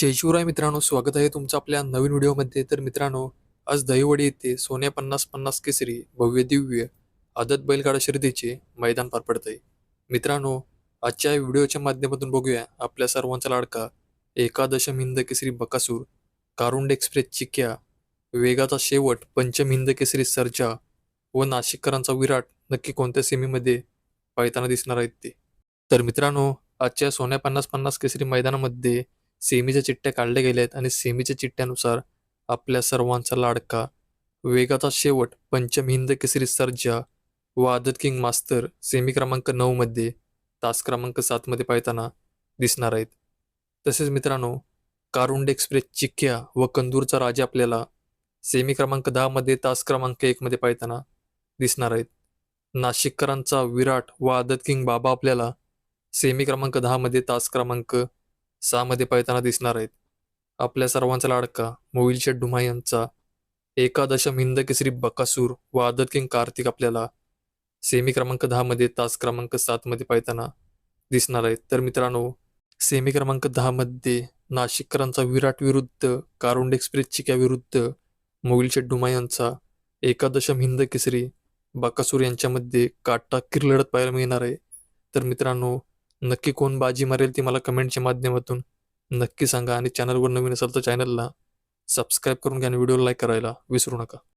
जय शिवराय मित्रांनो स्वागत आहे तुमचं आपल्या नवीन व्हिडिओमध्ये. तर मित्रांनो आज दहिवडी येथे सोन्या पन्नास पन्नास केसरी भव्य दिव्य आदत बैलगाडा शर्यतीचे मैदान पार पडत आहे मित्रांनो आजच्या व्हिडिओच्या माध्यमातून बघूया आपल्या सर्वांचा लाडका एकादशम हिंद केसरी बकासूर कारुंड एक्सप्रेस चिक्या वेगाचा शेवट पंचम हिंद केसरी सर्जा व नाशिककरांचा विराट नक्की कोणत्या सेमीमध्ये पाहताना दिसणार आहेत ते. तर मित्रांनो आजच्या सोन्या पन्नास पन्नास केसरी मैदानामध्ये सेमीच्या चिठ्ठ्या काढल्या गेल्या आहेत आणि सेमीच्या चिठ्ठ्यानुसार आपल्या सर्वांचा लाडका वेगाचा शेवट पंचम हिंद केसरी सर्जा व आदत किंग मास्तर सेमी क्रमांक नऊमध्ये तास क्रमांक सातमध्ये पाहताना दिसणार आहेत. तसेच मित्रांनो कारुंड एक्सप्रेस चिक्क्या व कंदूरचा राजा आपल्याला सेमी क्रमांक दहामध्ये तास क्रमांक एकमध्ये पाहताना दिसणार आहेत. नाशिककरांचा विराट व आदत किंग बाबा आपल्याला सेमी क्रमांक दहामध्ये तास क्रमांक सहामध्ये पळताना दिसणार आहेत. आपल्या सर्वांचा लाडका मोहिल डुमा यांचा एकादशम हिंद केसरी बकासूर व आदर किंग कार्तिक आपल्याला सेमी क्रमांक दहामध्ये तास क्रमांक सातमध्ये पळताना दिसणार आहेत. तर मित्रांनो सेमी क्रमांक दहामध्ये नाशिककरांचा विराट विरुद्ध कारुंड एक्सप्रेस चिक्या विरुद्ध मोहिल शेठ डुमा यांचा एकादशम हिंद केसरी बकासूर यांच्यामध्ये काटाकीर लढत पाहायला मिळणार आहे. तर मित्रांनो नक्की कोण बाजी मारेल ती मला कमेंटच्या माध्यमातून नक्की सांगा. आणि चॅनलवर नवीन असेल तर चॅनलला सबस्क्राईब करून घ्या आणि व्हिडिओला लाईक करायला विसरू नका.